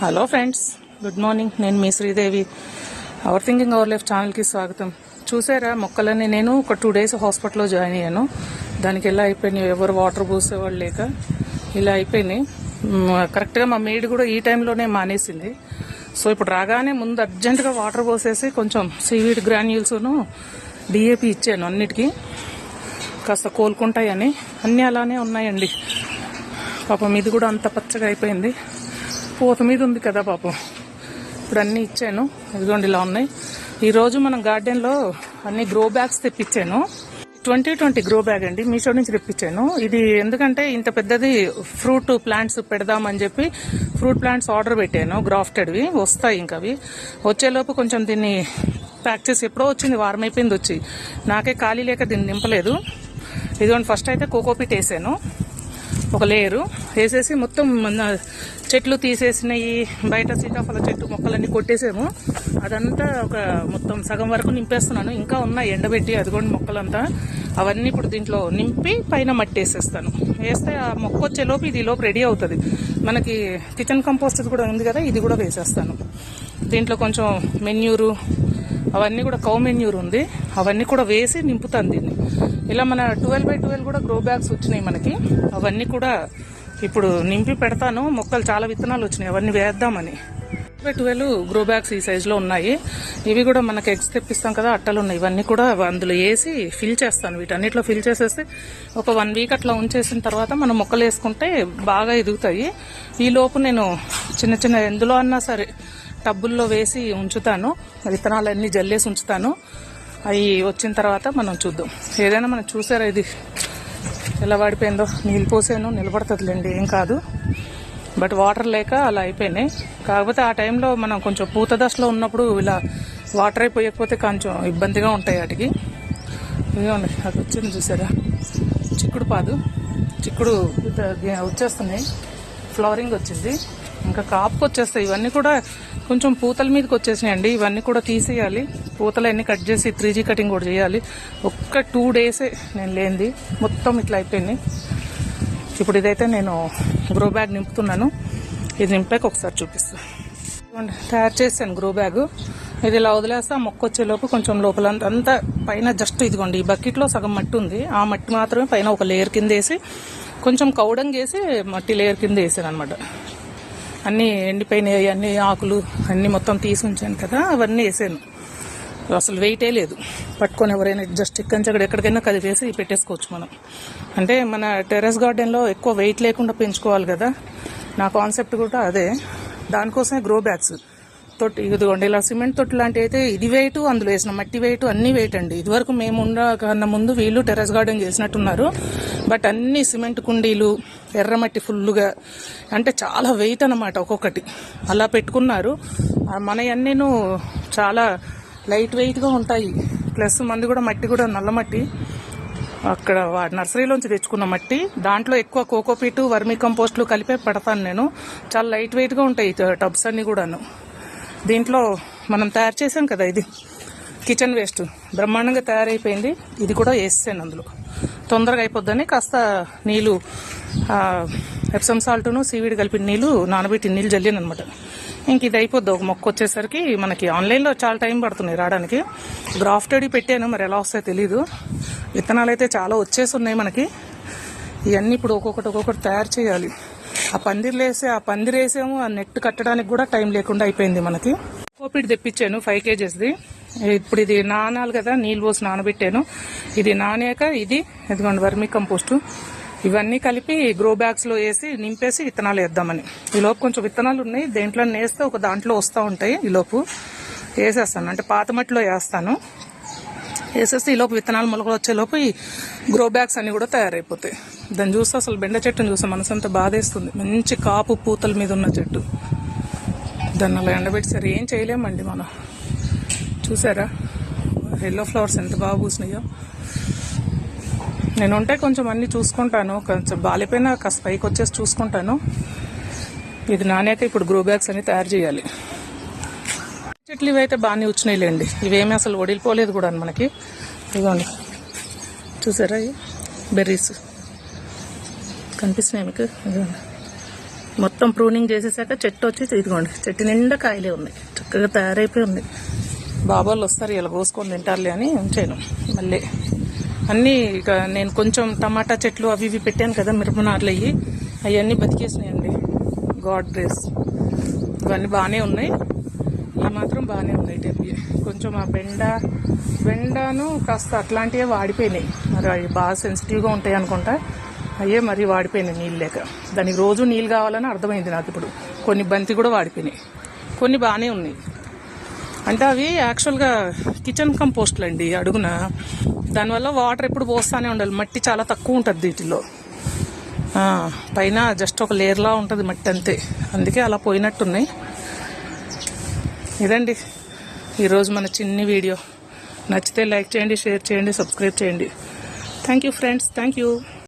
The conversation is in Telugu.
హలో ఫ్రెండ్స్ గుడ్ మార్నింగ్ నేను మీ Sridevi. Our thinking our life ఛానల్కి స్వాగతం. చూసారా మొక్కలని నేను ఒక టూ డేస్ హాస్పిటల్లో జాయిన్ అయ్యాను. దానికి ఎలా అయిపోయినాయి ఎవరు వాటర్ పోసేవాళ్ళు లేక ఇలా అయిపోయినాయి. కరెక్ట్గా మా మేడ్ కూడా ఈ టైంలోనే మానేసింది. సో ఇప్పుడు రాగానే ముందు అర్జెంటుగా వాటర్ పోసేసి కొంచెం సీవీడ్ గ్రాన్యూల్స్ను డిఏపి ఇచ్చాను అన్నిటికీ. కాస్త కోలుకుంటాయని. అన్నీ అలానే ఉన్నాయండి. పాపం ఇది కూడా అంత పచ్చగా అయిపోయింది. పూత మీద ఉంది కదా పాపం. ఇప్పుడు అన్నీ ఇచ్చాను. ఇదిగోండి ఇలా ఉన్నాయి. ఈరోజు మనం గార్డెన్లో అన్ని గ్రో బ్యాగ్స్ తెప్పించాను. ట్వంటీ ట్వంటీ గ్రో బ్యాగ్ అండి. మీషో నుంచి తెప్పించాను. ఇది ఎందుకంటే ఇంత పెద్దది ఫ్రూట్ ప్లాంట్స్ పెడదామని చెప్పి ఫ్రూట్ ప్లాంట్స్ ఆర్డర్ పెట్టాను. గ్రాఫ్టెడ్వి. వస్తాయి ఇంకా అవి. వచ్చేలోపు కొంచెం దీన్ని ప్యాక్ చేసి ఎప్పుడో వచ్చింది వారం అయిపోయింది వచ్చి. నాకే ఖాళీ లేక దీన్ని నింపలేదు. ఇదిగోండి ఫస్ట్ అయితే కోకోపీట్ వేసాను. ఒక లేయరు వేసేసి మొత్తం మన చెట్లు తీసేసినవి బయట సీతాఫల చెట్టు మొక్కలన్నీ కొట్టేసాము. అదంతా ఒక మొత్తం సగం వరకు నింపేస్తున్నాను. ఇంకా ఉన్నాయి ఎండబెట్టి అదిగోండి మొక్కలంతా. అవన్నీ ఇప్పుడు దీంట్లో నింపి పైన మట్టి వేసేస్తాను వేస్తే ఆ మొక్క వచ్చేలోపు ఇది లోపు రెడీ అవుతుంది. మనకి కిచెన్ కంపోస్ట్ కూడా ఉంది కదా ఇది కూడా వేసేస్తాను. దీంట్లో కొంచెం మెన్యూరు అవన్నీ కూడా కౌ మెన్యూర్ ఉంది. అవన్నీ కూడా వేసి నింపుతాను దీన్ని. ఇలా మన ట్వెల్వ్ బై ట్వెల్వ్ కూడా గ్రో బ్యాగ్స్ వచ్చినాయి మనకి. అవన్నీ కూడా ఇప్పుడు నింపి పెడతాను. మొక్కలు చాలా విత్తనాలు వచ్చినాయి. అవన్నీ వేద్దామని. బై ట్వెల్వ్ గ్రో బ్యాగ్స్ ఈ సైజులో ఉన్నాయి. ఇవి కూడా మనకి ఎగ్స్ తెప్పిస్తాం కదా అట్టలు ఉన్నాయి. ఇవన్నీ కూడా అందులో వేసి ఫిల్ చేస్తాను. వీటన్నిటిలో ఫిల్ చేసేస్తే ఒక వన్ వీక్ అట్లా ఉంచేసిన తర్వాత మనం మొక్కలు వేసుకుంటే బాగా ఎదుగుతాయి. ఈ లోపు నేను చిన్న చిన్న ఎందులో అన్నా సరే టబ్బుల్లో వేసి ఉంచుతాను. విత్తనాలన్నీ జల్లేసి ఉంచుతాను. అవి వచ్చిన తర్వాత మనం చూద్దాం. ఏదైనా మనం చూసారా ఇది? ఎలా పడిపోయిందో నీళ్ళు పోసాను నిలబడుతుందిలేండి ఏం కాదు. బట్ వాటర్ లేక అలా అయిపోయినాయి. కాకపోతే ఆ టైంలో మనం కొంచెం పూత దశలో ఉన్నప్పుడు ఇలా వాటర్ అయిపోయకపోతే కొంచెం ఇబ్బందిగా ఉంటాయి వాటికి. ఇదిగోండి అది వచ్చింది చూసారా? చిక్కుడు పాదు. చిక్కుడు వచ్చేస్తున్నాయి. ఫ్లవరింగ్ వచ్చింది. ఇంకా కాపుకి వచ్చేస్తాయి. ఇవన్నీ కూడా కొంచెం పూతల మీదకి వచ్చేసినాయండి. ఇవన్నీ కూడా తీసేయాలి. పూతలు అన్ని కట్ చేసి త్రీ జీ కటింగ్ కూడా చేయాలి. ఒక్క టూ డేసే నేను లేనిది. మొత్తం ఇట్లా అయిపోయింది. ఇప్పుడు ఇదైతే నేను గ్రో బ్యాగ్ నింపుతున్నాను. ఇది నింపాక ఒకసారి చూపిస్తాను తయారు చేశాను గ్రో బ్యాగ్. ఇది ఇలా వదిలేస్తే ఆ మొక్క వచ్చేలోపు కొంచెం లోపల అంత- అంతా పైన జస్ట్ ఇదిగోండి ఈ బకెట్లో సగం మట్టి ఉంది. ఆ మట్టి మాత్రమే పైన ఒక లేయర్ కింద వేసి కొంచెం కౌడంగ్ వేసి మట్టి లేయర్ కింద వేసాను అనమాట అన్నీ ఎండిపోయినాయి అన్ని ఆకులు అన్నీ మొత్తం తీసి ఉంచాను కదా అవన్నీ వేసాను. అసలు వెయిటే లేదు. పట్టుకొని ఎవరైనా జస్ట్ ఇక్కడి నుంచి అక్కడ ఎక్కడికైనా కదిపేసి పెట్టేసుకోవచ్చు మనం. అంటే మన టెర్రస్ గార్డెన్లో ఎక్కువ వెయిట్ లేకుండా పెంచుకోవాలి కదా. నా కాన్సెప్ట్ కూడా అదే. దానికోసమే గ్రో బ్యాగ్స్ తొట్టి ఇదిగోండి ఇలా సిమెంట్ తొట్టి లాంటివి అయితే ఇది వెయిట్ అందులో వేసిన మట్టి వెయిట్ అన్ని వెయిట్ అండి. ఇదివరకు మేము ఉన్న కన్నా ముందు వీళ్ళు టెర్రస్ గార్డెన్ చేసినట్టున్నారు. బట్ అన్ని సిమెంట్ కుండీలు ఎర్రమట్టి ఫుల్లుగా. అంటే చాలా వెయిట్ అనమాట ఒక్కొక్కటి. అలా పెట్టుకున్నారు. ఆ మనయన్నీను చాలా లైట్ వెయిట్గా ఉంటాయి. ప్లస్ మంది కూడా మట్టి కూడా నల్ల మట్టి. అక్కడ వా- నర్సరీలోంచి తెచ్చుకున్న మట్టి. దాంట్లో ఎక్కువ కోకోపీటు వర్మీ కంపోస్ట్లు కలిపే పెడతాను నేను. చాలా లైట్ వెయిట్గా ఉంటాయి టబ్స్ అన్నీ కూడాను. దీంట్లో మనం తయారు చేసాం కదా ఇది. Kitchen waste. బ్రహ్మాండంగా తయారైపోయింది. ఇది కూడా వేసాను అందులో. తొందరగా అయిపోద్దని కాస్త నీళ్ళు ఎప్సమ్ సాల్ట్ను సీవీడ్ కలిపిన నీళ్ళు నానబెట్టిన నీళ్ళు జల్లాను అనమాట ఇంక ఇది అయిపోద్ది. ఒక మొక్క వచ్చేసరికి మనకి ఆన్లైన్లో చాలా టైం పడుతున్నాయి రావడానికి. గ్రాఫ్టెడ్ పెట్టాను మరి ఎలా వస్తాయో తెలీదు. విత్తనాలు అయితే చాలా వచ్చేసి ఉన్నాయి మనకి. ఇవన్నీ ఇప్పుడు ఒక్కొక్కటి ఒక్కొక్కటి తయారు చేయాలి. ఆ పందిర్లు వేసే ఆ పందిరేసేమో ఆ నెట్ కట్టడానికి కూడా టైం లేకుండా అయిపోయింది మనకి. కోపిడ్ తెప్పించాను ఫైవ్ కేజెస్ది. ఇప్పుడు ఇది నానాలి కదా నీళ్ళు పోసి నానబెట్టాను. ఇది నానాక ఇది ఇదిగోండి వర్మీ కంపోస్ట్. ఇవన్నీ కలిపి గ్రో బ్యాగ్స్లో వేసి నింపేసి విత్తనాలు వేద్దామని. ఈలోపు కొంచెం విత్తనాలు ఉన్నాయి దేంట్లో వేస్తే ఒక దాంట్లో వస్తూ ఉంటాయి ఈలోపు వేసేస్తాను అంటే పాత మట్టిలో వేస్తాను. వేసేస్తే ఈలోపు విత్తనాలు మొలకలు వచ్చేలోపు ఈ గ్రో బ్యాగ్స్ అన్నీ కూడా తయారైపోతాయి. దాన్ని చూస్తే అసలు బెండ చెట్టుని చూస్తే మనసు బాధేస్తుంది. మంచి కాపు పూతల మీద ఉన్న చెట్టు. దాన్ని అలా ఎండబెట్టి సరే ఏం చేయలేమండి మనం. చూసారా? ఎల్లో ఫ్లవర్స్ ఎంత బాగా పూసినాయో. నేను ఉంటే కొంచెం అన్నీ చూసుకుంటాను. కొంచెం బాలిపోయిన కాస్త పైకి వచ్చేసి చూసుకుంటాను. ఇది నాణ్యత ఇప్పుడు గ్రో బ్యాగ్స్ అన్ని తయారు చేయాలి. చెట్లు ఇవైతే బాగానే వచ్చినాయిలేండి ఇవేమీ అసలు వడిలిపోలేదు కూడా మనకి. ఇదిగోండి. చూసారా బెర్రీస్ కనిపిస్తున్నాయి మీకు? ఇదిగోండి. మొత్తం ప్రూనింగ్ చేసేసాక చెట్టు వచ్చి ఇదిగోండి. చెట్టు నిండా కాయలే ఉన్నాయి. చక్కగా తయారైపోయి ఉంది బాబోళ్ళు వస్తారు ఇలా కోసుకొని తింటారులే అని ఉంచాను. మళ్ళీ అన్నీ ఇక నేను కొంచెం టమాటా చెట్లు అవి ఇవి పెట్టాను కదా మిరపనార్లు అయ్యి అవన్నీ బతికేసినాయండి. గాడ్ గ్రేస్ ఇవన్నీ బాగానే ఉన్నాయి. ఇవి మాత్రం బాగానే ఉన్నాయి టెంపి కొంచెం ఆ బెండ బెండను కాస్త అట్లాంటివే వాడిపోయినాయి. మరి అవి బాగా సెన్సిటివ్గా ఉంటాయి అనుకుంటా. అయ్యే మరి వాడిపోయినాయి నీళ్ళు లేక. దానికి రోజు నీళ్ళు కావాలని అర్థమైంది నాకు ఇప్పుడు. కొన్ని బంతి కూడా వాడిపోయినాయి. కొన్ని బాగానే ఉన్నాయి. అంటే అవి యాక్చువల్గా కిచెన్ కంపోస్ట్లు అండి అడుగున. దానివల్ల వాటర్ ఎప్పుడు పోస్తానే ఉండాలి. మట్టి చాలా తక్కువ ఉంటుంది వీటిలో. పైన జస్ట్ ఒక లేయర్లా ఉంటుంది మట్టి అంతే. అందుకే అలా పోయినట్టున్నాయి. ఇదండి. ఈరోజు మన చిన్ని వీడియో. నచ్చితే లైక్ చేయండి షేర్ చేయండి సబ్స్క్రైబ్ చేయండి. Thank you friends thank you